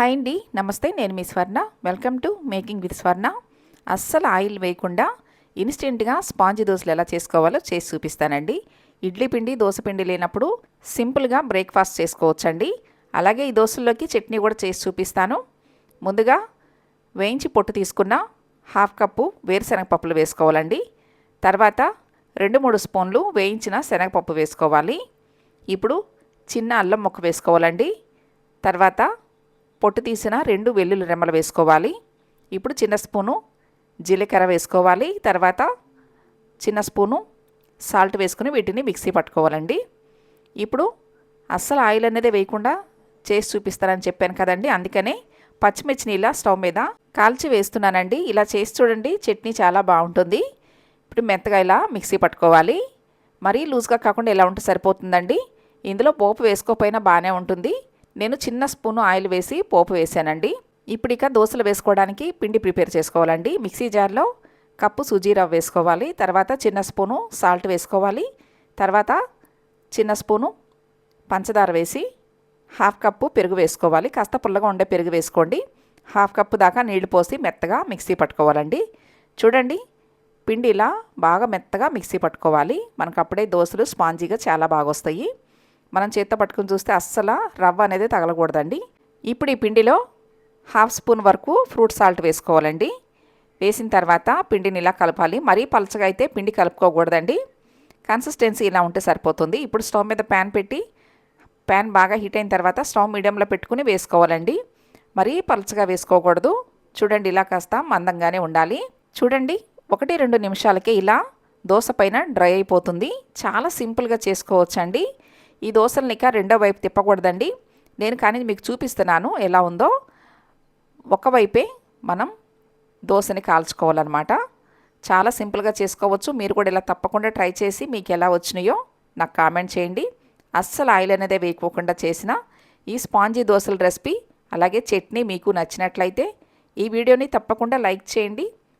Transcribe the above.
Hi అండి. నమస్తే నేను మీ Swarna. Welcome to making with Swarna అస్సలు ఆయిల్ వేయకుండా ఇన్స్టెంట్గా స్పాంజ్ దోశలు ఎలా చేసుకోవాలో చేసి చూపిస్తానండి. ఇడ్లీ పిండి దోశ పిండి లేనప్పుడు సింపుల్గా బ్రేక్ఫాస్ట్ చేసుకోవచ్చండి. అలాగే ఈ దోశల్లోకి చట్నీ కూడా చేసి చూపిస్తాను. ముందుగా వేయించి పొట్టు తీసుకున్న హాఫ్ కప్పు వేరుశనగపప్పులు వేసుకోవాలండి. తర్వాత రెండు మూడు స్పూన్లు వేయించిన శనగపప్పు వేసుకోవాలి. ఇప్పుడు చిన్న అల్లం ముక్క వేసుకోవాలండి. తర్వాత పొట్టు తీసిన రెండు వెల్లుల్లి రెమ్మలు వేసుకోవాలి. ఇప్పుడు చిన్న స్పూను జీలకర్ర వేసుకోవాలి. తర్వాత చిన్న స్పూను సాల్ట్ వేసుకుని వీటిని మిక్సీ పట్టుకోవాలండి. ఇప్పుడు అస్సలు ఆయిల్ అనేది వేయకుండా చేసి చూపిస్తానని చెప్పాను కదండి. అందుకనే పచ్చిమిర్చిని ఇలా స్టవ్ మీద కాల్చి వేస్తున్నానండి. ఇలా చేసి చూడండి చట్నీ చాలా బాగుంటుంది. ఇప్పుడు మెత్తగా ఇలా మిక్సీ పట్టుకోవాలి. మరీ లూజ్గా కాకుండా ఎలా ఉంటే సరిపోతుందండి. ఇందులో పోపు వేసుకోకపోయినా బాగానే ఉంటుంది. నేను చిన్న స్పూను ఆయిల్ వేసి పోపు వేసానండి. ఇప్పుడు ఇక దోశలు వేసుకోవడానికి పిండి ప్రిపేర్ చేసుకోవాలండి. మిక్సీ జార్లో కప్పు సుజీ రవ్వ వేసుకోవాలి. తర్వాత చిన్న స్పూను సాల్ట్ వేసుకోవాలి. తర్వాత చిన్న స్పూను పంచదార వేసి హాఫ్ కప్పు పెరుగు వేసుకోవాలి. కాస్త పుల్లగా ఉండే పెరుగు వేసుకోండి. హాఫ్ కప్పు దాకా నీళ్ళు పోసి మెత్తగా మిక్సీ పట్టుకోవాలండి. చూడండి పిండి ఇలా బాగా మెత్తగా మిక్సీ పట్టుకోవాలి. మనకు అప్పుడే దోశలు స్పాంజీగా చాలా బాగా వస్తాయి మనం చేత్తో పట్టుకుని చూస్తే అస్సలు రవ్వ అనేది తగలకూడదండి. ఇప్పుడు ఈ పిండిలో హాఫ్ స్పూన్ వరకు ఫ్రూట్ సాల్ట్ వేసుకోవాలండి. వేసిన తర్వాత పిండిని ఇలా కలపాలి. మరీ పలచగా అయితే పిండి కలుపుకోకూడదండి. కన్సిస్టెన్సీ ఇలా ఉంటే సరిపోతుంది. ఇప్పుడు స్టవ్ మీద ప్యాన్ పెట్టి ప్యాన్ బాగా హీట్ అయిన తర్వాత స్టవ్ మీడియంలో పెట్టుకుని వేసుకోవాలండి. మరీ పలచగా వేసుకోకూడదు. చూడండి ఇలా కాస్త మందంగానే ఉండాలి. చూడండి ఒకటి రెండు నిమిషాలకే ఇలా దోశ పైన డ్రై అయిపోతుంది. చాలా సింపుల్గా చేసుకోవచ్చండి. ఈ దోశల్ని ఇక రెండో వైపు తిప్పకూడదండి. నేను కానీ మీకు చూపిస్తున్నాను ఎలా ఉందో. ఒకవైపే మనం దోశని కాల్చుకోవాలన్నమాట. చాలా సింపుల్గా చేసుకోవచ్చు. మీరు కూడా ఇలా తప్పకుండా ట్రై చేసి మీకు ఎలా వచ్చినాయో నాకు కామెంట్ చేయండి. అస్సలు ఆయిల్ అనేది వేయకోకుండా చేసిన ఈ స్పాంజీ దోశల రెసిపీ అలాగే చట్నీ మీకు నచ్చినట్లయితే ఈ వీడియోని తప్పకుండా లైక్ చేయండి.